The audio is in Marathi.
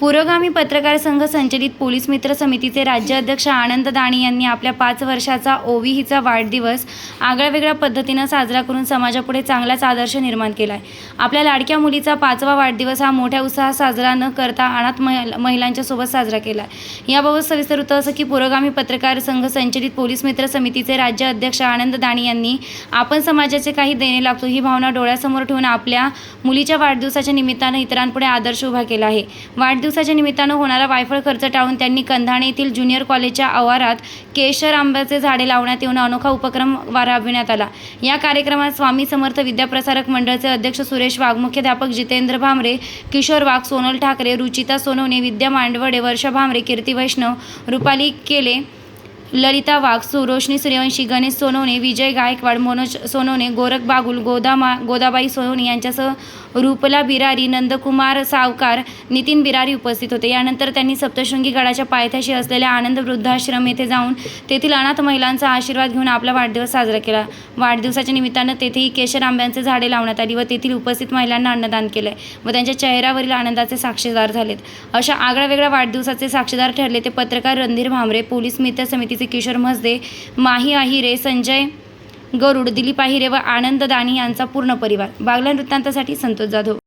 पुरोगामी पत्रकार संघ संचलित पोलीस मित्र समितीचे राज्य अध्यक्ष आनंद दाणी यांनी आपल्या पाच वर्षाचा ओवी हिचा वाढदिवस आगळ्यावेगळ्या पद्धतीनं साजरा करून समाजापुढे चांगलाच आदर्श निर्माण केला आहे आपल्या लाडक्या मुलीचा पाचवा वाढदिवस हा मोठ्या उत्साहात साजरा न करता अनाथ महिलांच्या सोबत साजरा केला आहे याबाबत सविस्तर होतं असं की पुरोगामी पत्रकार संघ संचलित पोलीस मित्र समितीचे राज्य अध्यक्ष आनंद दाणी यांनी आपण समाजाचे काही देणे लागतो ही भावना डोळ्यासमोर ठेवून आपल्या मुलीच्या वाढदिवसाच्या निमित्तानं इतरांपुढे आदर्श उभा केला आहे. वाढदिवसाच्या निमित्तानं होणारा वायफळ खर्च टाळून त्यांनी कंधाणे येथील ज्युनियर कॉलेजच्या आवारात केशर आंब्याचे झाडे लावण्यात येऊन अनोखा उपक्रम राबविण्यात आला. या कार्यक्रमात स्वामी समर्थ विद्याप्रसारक मंडळाचे अध्यक्ष सुरेश वाघ मुख्याध्यापक जितेंद्र भामरे किशोर वाघ सोनल ठाकरे रुचिता सोनवणे विद्या मांडवडे वर्षा भामरे कीर्ती वैष्णव रुपाली केले ललिता वाघ सुरोशनी सूर्यवंशी गणेश सोनवणे विजय गायकवाड मनोज सोनवणे गोरख बागुल गोदामा गोदाबाई सोनवणे यांच्यासह रूपला बिरारी नंदकुमार सावकार नितीन बिरारी उपस्थित होते. यानंतर त्यांनी सप्तशृंगी गडाच्या पायथ्याशी असलेल्या आनंद वृद्धाश्रम येथे जाऊन तेथील अनाथ महिलांचा आशीर्वाद घेऊन आपला वाढदिवस साजरा केला. वाढदिवसाच्या निमित्तानं तेथेही केशर आंब्यांचे झाडे लावण्यात आली व तेथील उपस्थित महिलांना अन्नदान केलंय व त्यांच्या चेहऱ्यावरील आनंदाचे साक्षीदार झालेत. अशा आगळ्या वेगळ्या वाढदिवसाचे साक्षीदार ठरले ते पत्रकार रणधीर भामरे पोलीस मित्र समितीचे किशोर म्हसदे माही आहिरे संजय गरुड दिलीप आहिरे व आनंद दाणी यांचा पूर्ण परिवार. बागला वृत्तांतासाठी संतोष जाधव.